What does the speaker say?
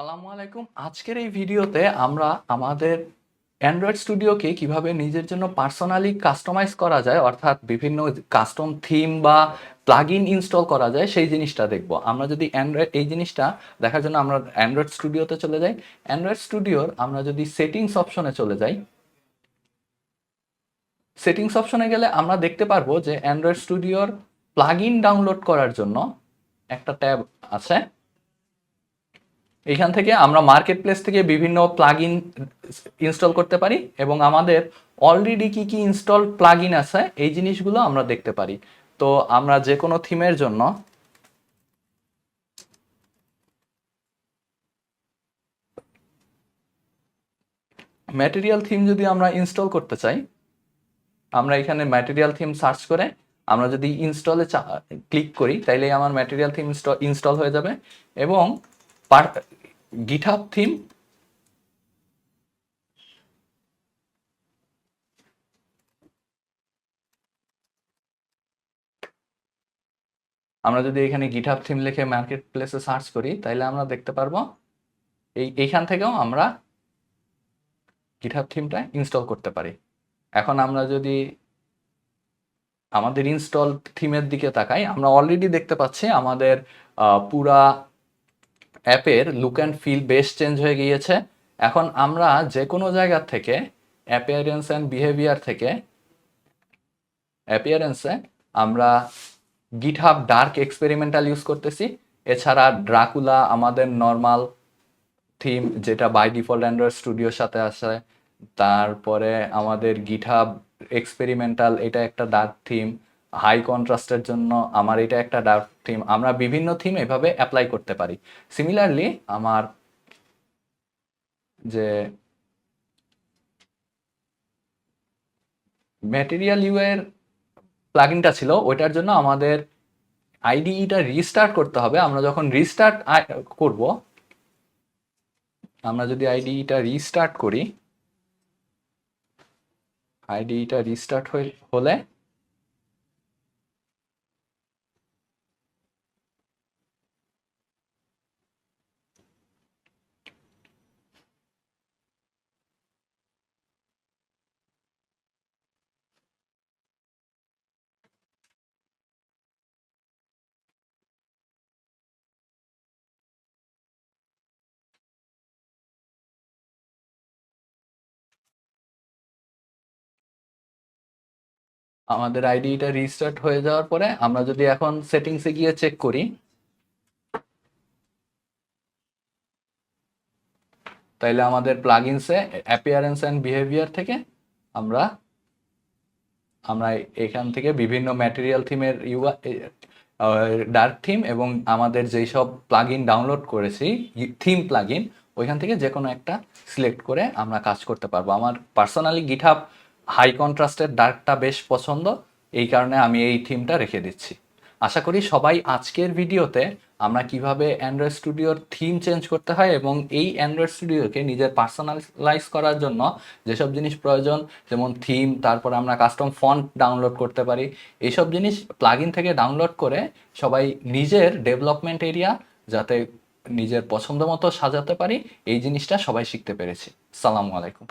সালামু আলাইকুম আজকের এই ভিডিওতে আমরা আমাদের অ্যান্ড্রয়েড স্টুডিওকে কীভাবে নিজের জন্য পার্সোনালি কাস্টমাইজ করা যায়, অর্থাৎ বিভিন্ন কাস্টম থিম বা প্লাগইন ইনস্টল করা যায়, সেই জিনিসটা দেখব। আমরা যদি অ্যান্ড্রয়েড এই জিনিসটা দেখার জন্য আমরা অ্যান্ড্রয়েড স্টুডিওতে চলে যাই। অ্যান্ড্রয়েড স্টুডিওর আমরা যদি সেটিংস অপশনে চলে যাই সেটিংস অপশনে গেলে আমরা দেখতে পারব যে অ্যান্ড্রয়েড স্টুডিওর প্লাগইন ডাউনলোড করার জন্য একটা ট্যাব আছে। এখান থেকে আমরা মার্কেট প্লেস থেকে বিভিন্ন প্লাগইন ইনস্টল করতে পারি এবং আমাদের অলরেডি কি কি ইনস্টল প্লাগইন আছে, এই জিনিসগুলো আমরা দেখতে পারি। তো আমরা যে কোনো থিমের জন্য ম্যাটেরিয়াল থিম যদি আমরা ইনস্টল করতে চাই, আমরা এখানে ম্যাটেরিয়াল থিম সার্চ করে আমরা যদি ইনস্টলে ক্লিক করি তাইলে আমার ম্যাটেরিয়াল থিম ইনস্টল হয়ে যাবে এবং গিটহাব থিম আমরা যদি এখানে গিটহাব থিম লিখে মার্কেট প্লেসে সার্চ করি তাহলে আমরা দেখতে পারব, এই, এইখান থেকেও আমরা গিটহাব থিমটা ইনস্টল করতে পারি। এখন আমরা যদি আমাদের ইনস্টল থিমের দিকে তাকাই, আমরা অলরেডি দেখতে পাচ্ছি আমাদের পুরা অ্যাপের লুক অ্যান্ড ফিল বেশ চেঞ্জ হয়ে গিয়েছে। এখন আমরা যে কোনো জায়গা থেকে অ্যাপিয়ারেন্স অ্যান্ড বিহেভিয়ার থেকে অ্যাপিয়ারেন্সে আমরা গিটহাব ডার্ক এক্সপেরিমেন্টাল ইউজ করতেছি। এছাড়া ড্রাকুলা আমাদের নর্মাল থিম যেটা বাই ডিফল্ট অ্যান্ড্রয়েড স্টুডিওর সাথে আসে। তারপরে আমাদের গিটহাব এক্সপেরিমেন্টাল এটা একটা ডার্ক থিম হাই কন্ট্রাস্টের জন্য আমার এটা একটা ডার্ক থিম আমরা বিভিন্ন থিম এভাবে অ্যাপ্লাই করতে পারি। সিমিলারলি আমার যে ম্যাটেরিয়াল ইউ এর প্লাগিনটা ছিল, ওইটার জন্য আমাদের আইডিইটা রিস্টার্ট করতে হবে। আমরা যখন রিস্টার্ট করব, আমরা যদি আইডিইটা রিস্টার্ট করি আইডিটা রিস্টার্ট হলে আমাদের আইডিটা রিস্টার্ট হয়ে যাওয়ার পরে আমরা যদি এখন সেটিংসে গিয়ে চেক করি। তাইলে আমাদের প্লাগইনসে অ্যাপিয়ারেন্স অ্যান্ড বিহেভিয়ার থেকে আমরা আমরা এখান থেকে বিভিন্ন ম্যাটেরিয়াল থিমের ইউ ডার্ক থিম এবং আমাদের যেই সব প্লাগইন ডাউনলোড করেছি থিম প্লাগইন ওইখান থেকে যে কোনো একটা সিলেক্ট করে আমরা কাজ করতে পারব। আমার পার্সোনালি গিটহাব হাই কন্ট্রাস্টের ডার্কটা বেশ পছন্দ। এই কারণে আমি এই থিমটা রেখে দিচ্ছি। আশা করি সবাই আজকের ভিডিওতে আমরা কীভাবে অ্যান্ড্রয়েড স্টুডিওর থিম চেঞ্জ করতে হয় এবং এই অ্যান্ড্রয়েড স্টুডিওকে নিজের পার্সোনালাইজ করার জন্য যেসব জিনিস প্রয়োজন, যেমন থিম, তারপর আমরা কাস্টম ফন্ট ডাউনলোড করতে পারি এইসব জিনিস প্লাগইন থেকে ডাউনলোড করে সবাই নিজের ডেভেলপমেন্ট এরিয়া যাতে নিজের পছন্দ মতো সাজাতে পারি, এই জিনিসটা সবাই শিখতে পেরেছি। সালামু আলাইকুম।